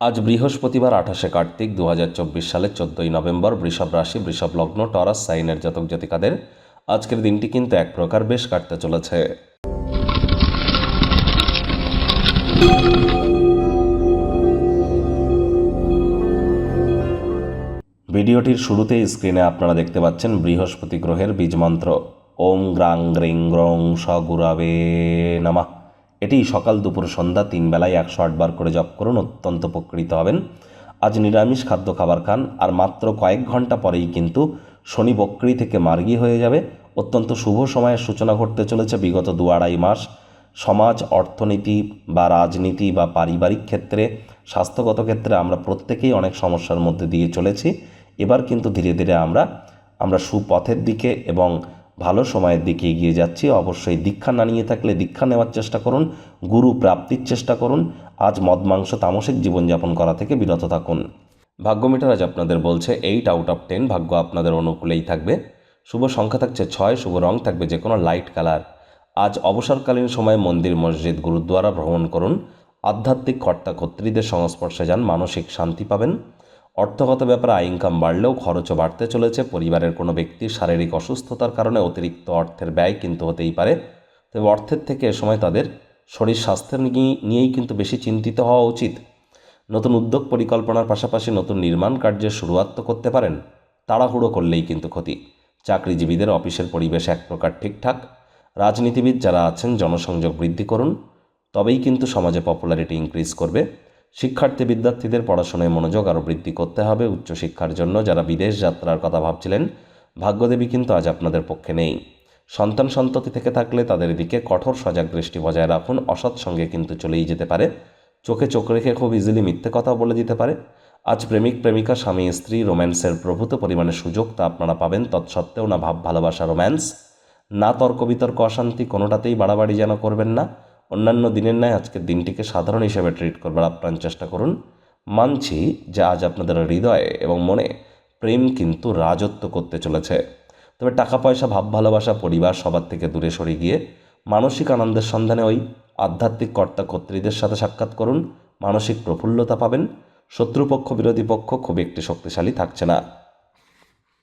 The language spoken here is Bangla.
আজ বৃহস্পতিবার আঠাশে কার্তিক দু হাজার চব্বিশ সালের চোদ্দোই নভেম্বর বৃষভ রাশি, বৃষভ লগ্ন, টরাস, সাইনের জাতক জাতিকাদের আজকের দিনটি কিন্তু এক প্রকার বেশ কাটতে চলেছে। ভিডিওটির শুরুতেই স্ক্রিনে আপনারা দেখতে পাচ্ছেন বৃহস্পতি গ্রহের বীজমন্ত্র। ওম গ্রাং গ্রিং গ্রং স গুরাবে নামা। এটি সকাল দুপুর সন্ধ্যা তিন বেলায় একশো আটবার করে জপ করুন, অত্যন্ত উপকৃত হবেন। আজ নিরামিষ খাদ্য খাবার খান, আর মাত্র কয়েক ঘণ্টা পরেই কিন্তু শনি বক্রি থেকে মার্গী হয়ে যাবে। অত্যন্ত শুভ সময়ের সূচনা ঘটতে চলেছে বিগত দু আড়াই মাস। সমাজ, অর্থনীতি বা রাজনীতি বা পারিবারিক ক্ষেত্রে, স্বাস্থ্যগত ক্ষেত্রে আমরা প্রত্যেকেই অনেক সমস্যার মধ্যে দিয়ে চলেছি। এবার কিন্তু ধীরে ধীরে আমরা আমরা সুপথের দিকে এবং ভালো সময়ের দিকে এগিয়ে যাচ্ছি। অবশ্যই দীক্ষা না নিয়ে থাকলে দীক্ষা নেওয়ার চেষ্টা করুন, গুরু প্রাপ্তির চেষ্টা করুন। আজ মদ, মাংস, তামসিক জীবনযাপন করা থেকে বিরত থাকুন। ভাগ্য মিটার আজ আপনাদের বলছে এইট আউট অফ টেন ভাগ্য আপনাদের অনুকূলেই থাকবে। শুভ সংখ্যা থাকছে ছয়, শুভ রং থাকবে যে কোনো লাইট কালার আজ অবসরকালীন সময়ে মন্দির, মসজিদ, গুরুদ্বারা ভ্রমণ করুন। আধ্যাত্মিক কর্তা কর্ত্রীদের সংস্পর্শে যান, মানসিক শান্তি পাবেন। অর্থগত ব্যাপারে আয় ইনকাম বাড়লেও খরচও বাড়তে চলেছে, পরিবারের কোনো ব্যক্তির শারীরিক অসুস্থতার কারণে অতিরিক্ত অর্থের ব্যয় কিন্তু হতেই পারে। তবে অর্থের থেকে এ সময় তাদের শরীর স্বাস্থ্যের নিয়েই কিন্তু বেশি চিন্তিত হওয়া উচিত। নতুন উদ্যোগ পরিকল্পনার পাশাপাশি নতুন নির্মাণ কার্যের শুরুয়াত তো করতে পারেন, তাড়াহুড়ো করলেই কিন্তু ক্ষতি। চাকরিজীবীদের অফিসের পরিবেশ এক প্রকার ঠিকঠাক। রাজনীতিবিদ যারা আছেন, জনসংযোগ বৃদ্ধি করুন, তবেই কিন্তু সমাজে পপুলারিটি ইনক্রিজ করবে। শিক্ষার্থী বিদ্যার্থীদের পড়াশোনায় মনোযোগ আরও বৃদ্ধি করতে হবে উচ্চশিক্ষার জন্য যারা বিদেশ যাত্রার কথা ভাবছিলেন, ভাগ্যদেবী কিন্তু আজ আপনাদের পক্ষে নেই। সন্তান সন্ততি থেকে থাকলে তাদের দিকে কঠোর সজাগ দৃষ্টি বজায় রাখুন, অসৎ সঙ্গে কিন্তু চলেই যেতে পারে। চোখে চোখ রেখে খুব ইজিলি মিথ্যে কথাও বলে দিতে পারে। আজ প্রেমিক, প্রেমিকা, স্বামী, স্ত্রী, রোম্যান্সের প্রভূত পরিমাণে সুযোগ তা আপনারা পাবেন, তৎসত্ত্বেও না ভাব ভালোবাসা রোম্যান্স। না তর্ক বিতর্ক অশান্তি, কোনোটাতেই বাড়াবাড়ি যেন করবেন না। অন্যান্য দিনের ন্যায় আজকের দিনটিকে সাধারণ হিসেবে ট্রিট করবার আপ্রাণ চেষ্টা করুন। মানছি যে আজ আপনাদের হৃদয়ে এবং মনে প্রেম কিন্তু রাজত্ব করতে চলেছে। তবে টাকা পয়সা ভাব ভালোবাসা পরিবার সবার থেকে দূরে সরে গিয়ে মানসিক আনন্দের সন্ধানে ওই আধ্যাত্মিক কর্তা কর্ত্রীদের সাথে সাক্ষাৎ করুন। মানসিক প্রফুল্লতা পাবেন। শত্রুপক্ষ, বিরোধী পক্ষ খুব একটি শক্তিশালী থাকছে না।